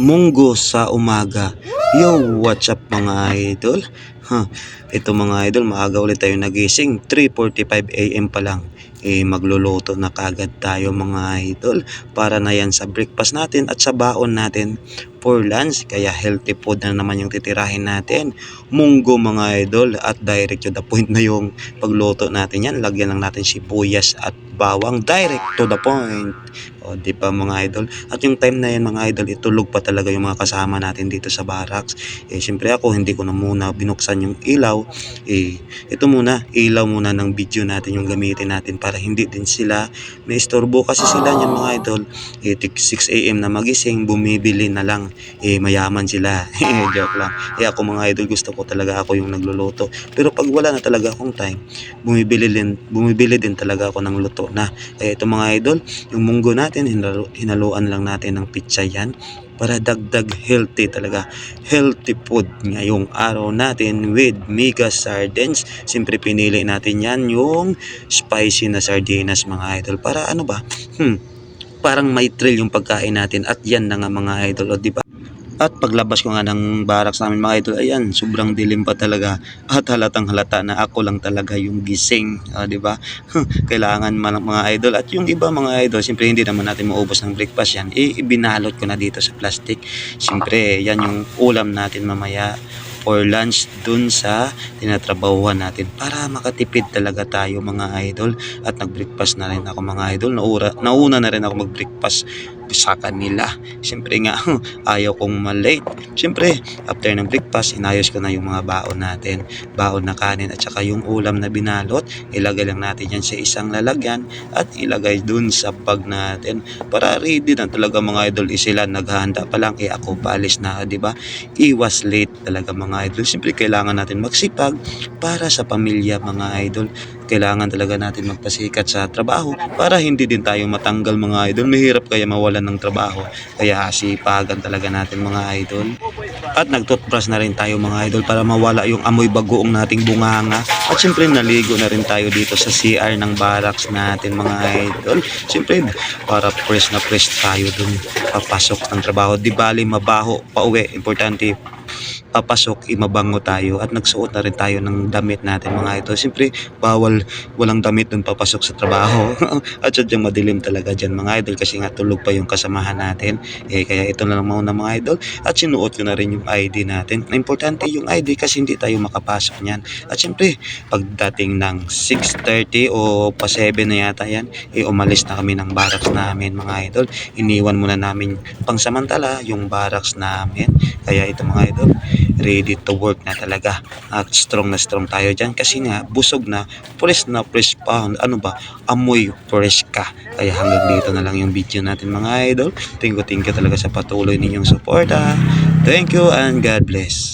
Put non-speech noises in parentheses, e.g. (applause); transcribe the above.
munggo sa umaga. Yo, what's up mga idol? Ha, ito mga idol, maaga ulit tayo nagising. 3.45 a.m. pa lang. Eh, magluluto na kagad tayo mga idol para na yan sa breakfast natin at sa baon natin for lunch. Kaya healthy food na naman yung titirahin natin. Munggo mga idol at direct to the point na yung pagluto natin yan. Lagyan lang natin sibuyas at bawang direct to the point. O, di ba mga idol? At yung time na yan mga idol, itulog pa talaga yung mga kasama natin dito sa barracks. Eh, siyempre ako, hindi ko na muna binuksan yung ilaw. Eh, ito muna, ilaw muna ng video natin yung gamitin natin para hindi din sila may istorbo kasi sila niyan mga idol. Eh, tig 6 a.m. na magising, bumibili na lang. Eh, mayaman sila. (laughs) Eh, Joke lang. Eh, ako mga idol, gusto ko talaga ako yung nagluluto. Pero pag wala na talaga akong time, bumibili din, bumibili din talaga ako ng luto na. Eh, ito mga idol, yung munggo natin, hinalo, hinaluan lang natin ng pizza yan para dagdag healthy talaga. Healthy food ngayong araw natin with mega sardines. Siyempre pinili natin yan yung spicy na sardinas mga idol. Para ano ba? Hmm, parang may thrill yung pagkain natin at yan na nga mga idol. O, di ba? At paglabas ko nga ng barracks namin mga idol, ayan, sobrang dilim pa talaga. At halatang halata na ako lang talaga yung gising, ah, di ba? (laughs) Kailangan man mga idol. At yung iba mga idol, siyempre hindi naman natin maubos ng breakfast yan. Ibinalot ko na dito sa plastic. Siyempre, yan yung ulam natin mamaya or lunch dun sa tinatrabahuan natin para makatipid talaga tayo mga idol at nag-breakfast na rin ako mga idol naura, nauna na rin ako mag-breakfast sa kanila. Siyempre nga (laughs) ayaw kong malate. Siyempre after ng breakfast inayos ko na yung mga baon natin. Baon na kanin at saka yung ulam na binalot. Ilagay lang natin yan sa isang lalagyan at ilagay dun sa bag natin. Para ready na talaga mga idol is sila naghahanda pa lang. Eh ako paalis na di ba? Iwas late talaga mga idol. Siyempre kailangan natin magsipag para sa pamilya mga idol kailangan talaga natin magpasikat sa trabaho para hindi din tayo matanggal mga idol. Mahirap kaya mawalan ng trabaho. Kaya sipagan talaga natin mga idol. At nagtoothbrush na rin tayo mga idol para mawala yung amoy bagoong nating bunganga. At syempre naligo na rin tayo dito sa CR ng barracks natin mga idol. Syempre para fresh na fresh tayo dun papasok ng trabaho. Di bali mabaho pauwi importante papasok, imabango tayo at nagsuot na rin tayo ng damit natin mga idol. Siyempre, bawal walang damit dun papasok sa trabaho. (laughs) at sadyang madilim talaga dyan mga idol kasi nga tulog pa yung kasamahan natin. Eh, kaya ito na lang muna mga idol. At sinuot ko na rin yung ID natin. Na importante yung ID kasi hindi tayo makapasok niyan. At siyempre, pagdating ng 6.30 o pa 7 na yata yan, eh umalis na kami ng barracks namin mga idol. Iniwan muna namin pangsamantala yung barracks namin. Kaya ito mga idol, ready to work na talaga. At strong na strong tayo dyan kasi nga busog na, fresh na fresh pa. Ano ba? Amoy fresh ka. Kaya hanggang dito na lang yung video natin mga idol. Thank you, thank you talaga sa patuloy ninyong suporta. Thank you and God bless.